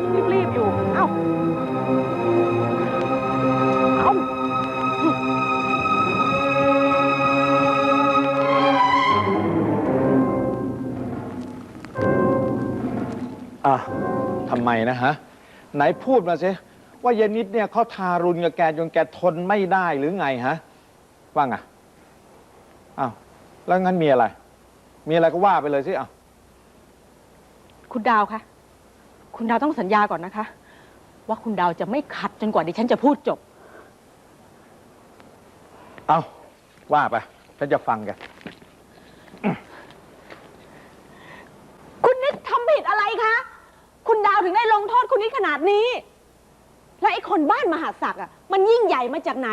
คนรีบๆอยู่ เอ้า เอ้าอะทำไมนะฮะ ไหนพูดมาสิว่าเยนนิดเนี่ยเขาทารุณกับแกจนแกทนไม่ได้หรือไงฮะ ว่าไงอ้าวแล้วงั้นมีอะไร มีอะไรก็ว่าไปเลยสิอ้าว คุณดาวคะ คุณดาวต้องสัญญาก่อนนะคะ ว่าคุณดาวจะไม่ขัดจนกว่าดิฉันจะพูดจบ เอาว่าไป ฉันจะฟังแกคุณนิดทำผิดอะไรคะ คุณดาวถึงได้ลงโทษคุณนิดขนาดนี้ แล้วไอ้คนบ้านมหาศักดิ์อะ มันยิ่งใหญ่มาจากไหน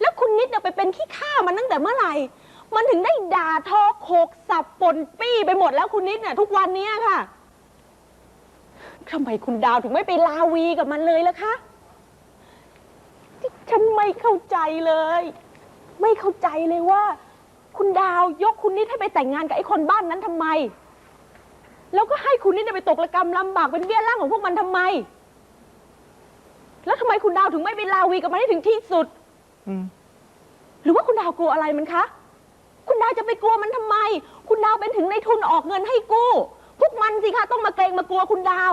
แล้วคุณนิดเนี่ยไปเป็นขี้ข้ามันตั้งแต่เมื่อไหร่ มันถึงได้ด่าทอโขกสับปนปี้ไปหมดแล้วคุณนิดเนี่ยทุกวันเนี้ยค่ะ ทำไมคุณดาวถึงไม่ไปลาวีกับมันเลยล่ะคะที่ฉันไม่เข้าใจเลย ไม่เข้าใจเลยว่า คุณดาวยกคุณนิดให้ไปแต่งงานกับไอ้คนบ้านนั้นทำไม แล้วก็ให้คุณนิดเนี่ยไปตกระกรรมลำบากเป็นเบี้ยล่างของพวกมันทำไม แล้วทำไมคุณดาวถึงไม่ไปลาวีกับมันให้ถึงที่สุด อืม หรือว่าคุณดาวกลัวอะไรมันคะ คุณดาวจะไปกลัวมันทำไม คุณดาวเป็นถึงในทุนออกเงินให้กู้ พวกมันสิคะต้องมาเกรงมากลัวคุณดาว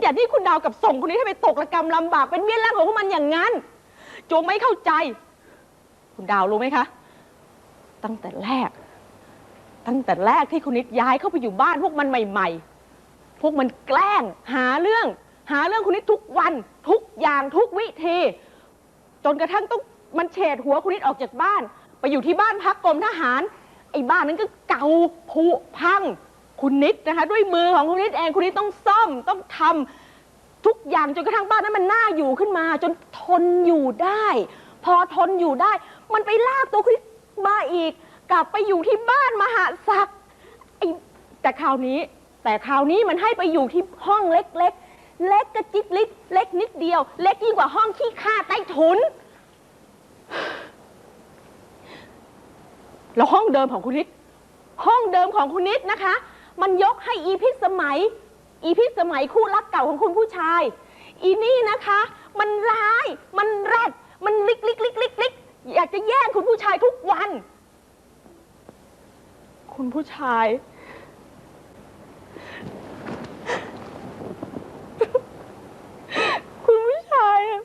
อย่าที่คุณดาวกับส่งคนนี้ให้ไปตกระกรรมลำบากเป็นเบี้ยล่างของพวกมันอย่างนั้นจงไม่เข้าใจ คุณดาวรู้ไหมคะ ตั้งแต่แรก ตั้งแต่แรกที่คุณนิดย้ายเข้าไปอยู่บ้านพวกมันใหม่ ๆ พวกมันแกล้ง หาเรื่อง หาเรื่องคุณนิดทุกวัน ทุกอย่างทุกวิธี จนกระทั่งต้องมันเฉดหัวคุณนิดออกจากบ้าน ไปอยู่ที่บ้านพักกรมทหาร ไอ้บ้านนั้นก็เก่าผุพังคุณนิดนะคะ ด้วยมือของคุณนิดเองคุณนิดต้องซ่อมต้องทำ ทุกอย่างจนกระทั่งบ้านนั้นมันน่าอยู่ขึ้นมา จนทนอยู่ได้ พอทนอยู่ได้ มันไปลากตัวคุณนิดมาอีก กลับไปอยู่ที่บ้านมหาศักดิ์ไอ้แต่คราวนี้ แต่คราวนี้มันให้ไปอยู่ที่ห้องเล็ก ๆ เล็กกระจิตลิดเล็กนิดเดียว เล็กยิ่งกว่าห้องขี้ข้าใต้ถุน แล้วห้องเดิมของคุณนิดห้องเดิมของคุณนิดนะคะ มันยกให้อีพิสมัย อีพิสมัยคู่รักเก่าของคุณผู้ชาย อีนี่นะคะ มันร้าย มันแรดมันลิกลิกลิกลิกลิกอยากจะแย่งคุณผู้ชายทุกวัน คุณผู้ชาย คุณผู้ชายอะ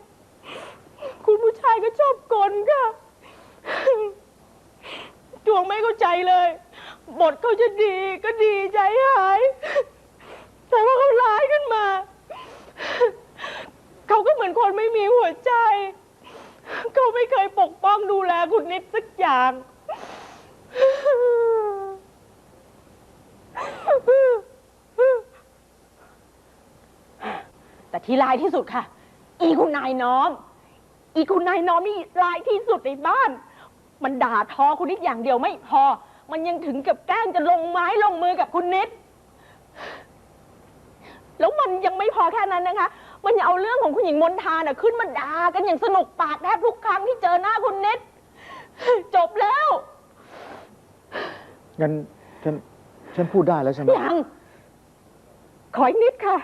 คุณผู้ชายก็ชอบกลค่ะ จวงไม่เข้าใจเลย บทเขาจะดีก็ดีใจหาย แต่ว่าเขาร้ายขึ้นมา เขาก็เหมือนคนไม่มีหัวใจ เขาไม่เคยปกป้องดูแลคุณนิดสักอย่าง แต่ที่ร้ายที่สุดค่ะ อีคุณนายน้อม อีคุณนายน้อมนี่ร้ายที่สุดในบ้าน มันด่าทอคุณนิดอย่างเดียวไม่พอ มันยังถึงกับแกล้งจะลงไม้ลงมือกับคุณนิด แล้วมันยังไม่พอแค่นั้นนะคะ มันยังเอาเรื่องของคุณหญิงมนทาน่ะขึ้นมาด่ากันอย่างสนุกปากแทบทุกครั้งที่เจอหน้าคุณนิด จบแล้ว งั้นฉันฉันพูดได้แล้วใช่ไหมยัง ขออีกนิดค่ะ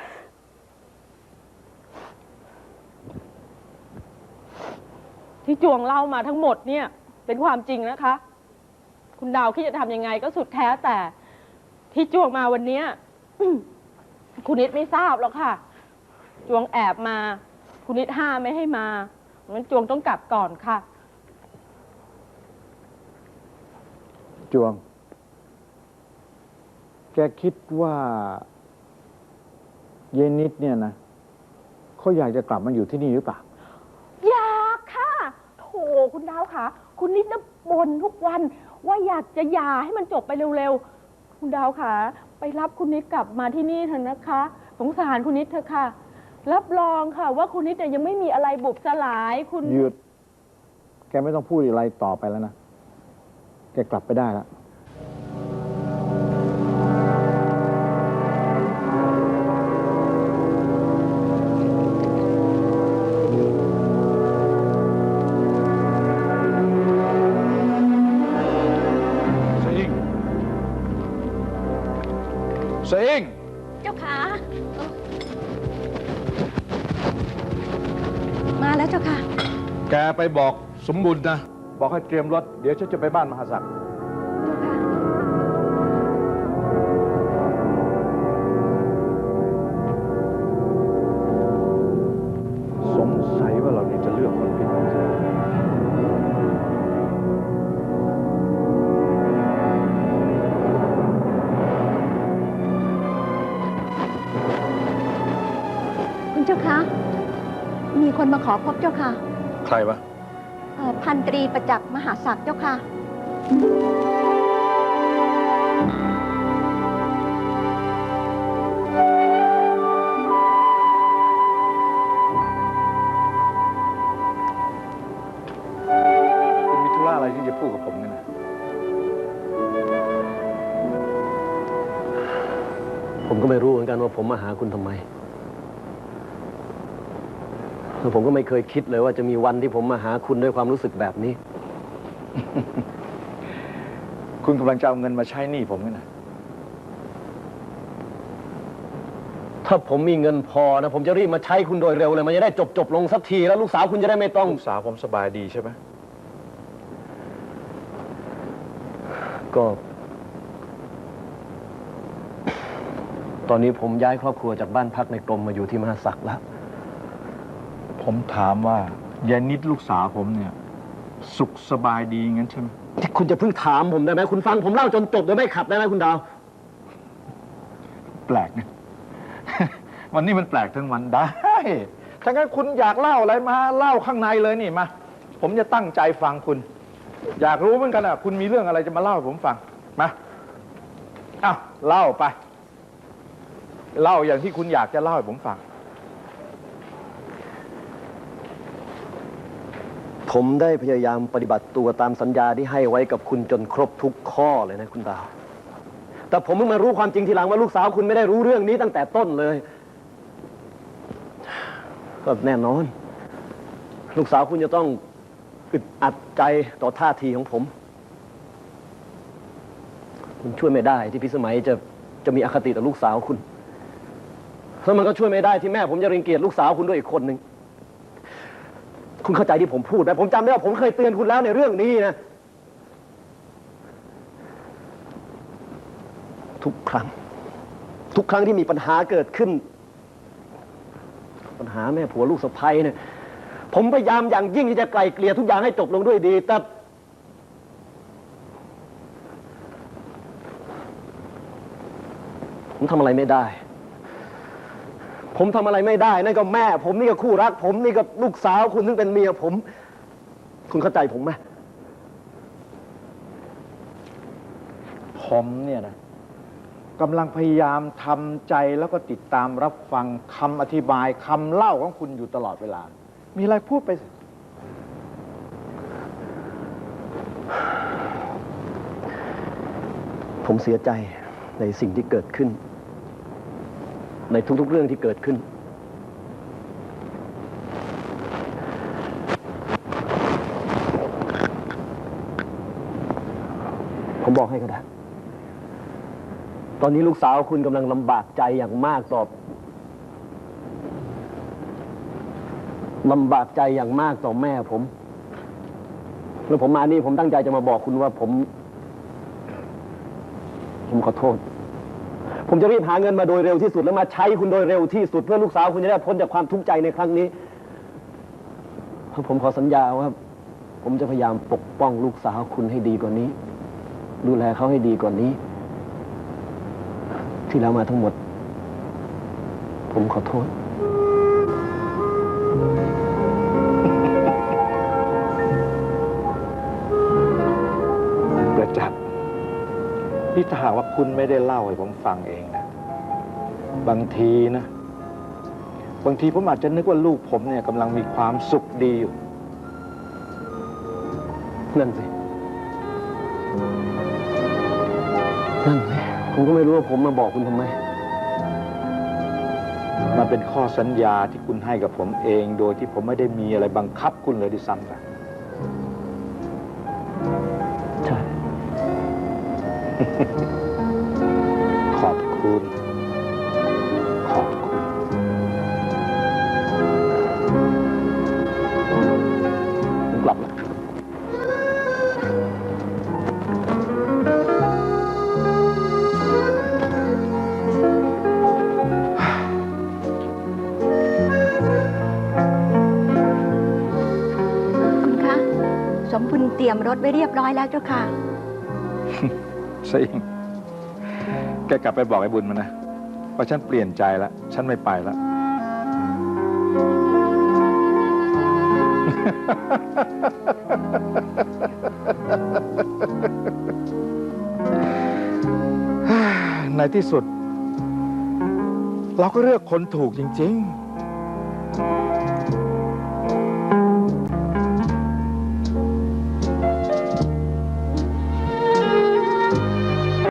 ที่จวงเล่ามาทั้งหมดเนี่ย เป็นความจริงนะคะ คุณดาวคิดจะทำยังไงก็สุดแท้แต่ ที่จวงมาวันเนี้ย คุณนิดไม่ทราบหรอกค่ะ จวงแอบมา คุณนิดห้ามไม่ให้มางั้นจวงต้องกลับก่อนค่ะ จวง แกคิดว่าเยนนิดเนี่ยนะเขาอยากจะกลับมาอยู่ที่นี่หรือเปล่า อยากค่ะโถคุณดาวค่ะ คุณนิดนะบ่นทุกวัน ว่าอยากจะหย่าให้มันจบไปเร็วๆ คุณดาวค่ะ ไปรับคุณนิดกลับมาที่นี่เถอะนะคะ สงสารคุณนิดเถอะค่ะ รับรองค่ะ ว่าคุณนิดเนี่ยยังไม่มีอะไรบุบสลายคุณ หยุด แกไม่ต้องพูดอะไรต่อไปแล้วนะ แกกลับไปได้แล้ว เสิงเจ้าขามาแล้วเจ้าค่ะ แกไปบอกสมบุญนะ บอกให้เตรียมรถ เดี๋ยวฉันจะไปบ้านมหาศักดิ์สงสัยว่าเราเนี่ยจะเลือกคนผิด มีคนมาขอพบเจ้าค่ะใครวะเอ่อพันตรีประจักษ์มหาศักดิ์เจ้าค่ะ คุณมีธุระอะไรที่จะพูดกับผมเนี่ยนะผมก็ไม่รู้เหมือนกันว่าผมมาหาคุณทำไมแล้ว ผมก็ไม่เคยคิดเลยว่าจะมีวันที่ผมมาหาคุณด้วยความรู้สึกแบบนี้ คุณกำลังจะเอาเงินมาใช้หนี้ผมเนี่ยนะถ้าผมมีเงินพอนะ ผมจะรีบมาใช้คุณโดยเร็วเลย มันจะได้จบจบๆลงสักทีแล้วลูกสาวคุณจะได้ไม่ต้อง ลูกสาวผมสบายดีใช่ไหมก็ ตอนนี้ผมย้ายครอบครัวจากบ้านพักในกรมมาอยู่ที่มหาศักดิ์แล้ว ผมถามว่ายายนิดลูกสาวผมเนี่ย สุขสบายดีงั้นใช่ไหมที่คุณจะเพิ่งถามผมได้ไหมคุณฟังผมเล่าจนจบโดยไม่ขัดได้ไหมคุณดาว แปลกนะ วันนี้มันแปลกทั้งวันได้ถ้างั้นคุณอยากเล่าอะไรมาเล่าข้างในเลยนี่มา ผมจะตั้งใจฟังคุณ อยากรู้เหมือนกันอะ คุณมีเรื่องอะไรจะมาเล่าให้ผมฟัง มาอ้าวเล่าไป เล่าอย่างที่คุณอยากจะเล่าให้ผมฟัง ผมได้พยายามปฏิบัติตัวตามสัญญาที่ให้ไว้กับคุณจนครบทุกข้อเลยนะคุณดาว แต่ผมเพิ่งมารู้ความจริงทีหลังว่าลูกสาวคุณไม่ได้รู้เรื่องนี้ตั้งแต่ต้นเลย ก็แน่นอน ลูกสาวคุณจะต้องอึดอัดใจต่อท่าทีของผม คุณช่วยไม่ได้ที่พิสมัยจะจะมีอคติต่อลูกสาวคุณ แล้วมันก็ช่วยไม่ได้ที่แม่ผมจะรังเกียจลูกสาวคุณด้วยอีกคนหนึ่ง คุณเข้าใจที่ผมพูดไหมผมจำได้ว่าผมเคยเตือนคุณแล้วในเรื่องนี้นะ ทุกครั้ง ทุกครั้งที่มีปัญหาเกิดขึ้น ปัญหาแม่ผัวลูกสะใภ้เนี่ย ผมพยายามอย่างยิ่งที่จะไกลเกลี่ยทุกอย่างให้จบลงด้วยดี แต่ผมทำอะไรไม่ได้ ผมทำอะไรไม่ได้ นั่นก็แม่ ผมนี่ก็คู่รัก ผมนี่ก็ลูกสาวคุณซึ่งเป็นเมียผม คุณเข้าใจผมไหมผมเนี่ยนะกำลังพยายามทำใจแล้วก็ติดตามรับฟังคำอธิบายคำเล่าของคุณอยู่ตลอดเวลา มีอะไรพูดไปสิผมเสียใจในสิ่งที่เกิดขึ้น ในทุก ๆ เรื่องที่เกิดขึ้น ผมบอกให้ก็ได้ ตอนนี้ลูกสาวคุณกำลังลำบากใจอย่างมากต่อลำบากใจอย่างมากต่อแม่ผม แล้วผมมานี่ผมตั้งใจจะมาบอกคุณว่าผม ผมขอโทษ ผมจะรีบหาเงินมาโดยเร็วที่สุด แล้วมาใช้คุณโดยเร็วที่สุดเพื่อลูกสาวคุณจะได้พ้นจากความทุกข์ใจในครั้งนี้ ผมขอสัญญาว่า ผมจะพยายามปกป้องลูกสาวคุณให้ดีกว่านี้ ดูแลเขาให้ดีกว่านี้ ที่แล้วมาทั้งหมด ผมขอโทษ นี่ถ้าหากว่าคุณไม่ได้เล่าให้ผมฟังเองนะ บางทีนะ บางทีผมอาจจะนึกว่าลูกผมเนี่ยกำลังมีความสุขดีอยู่นั่นสิ นั่นสิ ผมก็ไม่รู้ว่าผมมาบอกคุณทำไม มันเป็นข้อสัญญาที่คุณให้กับผมเอง โดยที่ผมไม่ได้มีอะไรบังคับคุณเลยด้วยซ้ำไป ขอบคุณ ขอบคุณ กลับแล้วคุณคะ สมบุญเตรียมรถไว้เรียบร้อยแล้วเจ้าค่ะ สิงแกกลับไปบอกไอ้บุญมันนะว่าฉันเปลี่ยนใจแล้ว ฉันไม่ไปแล้ว ในที่สุด เราก็เลือกคนถูกจริง ๆ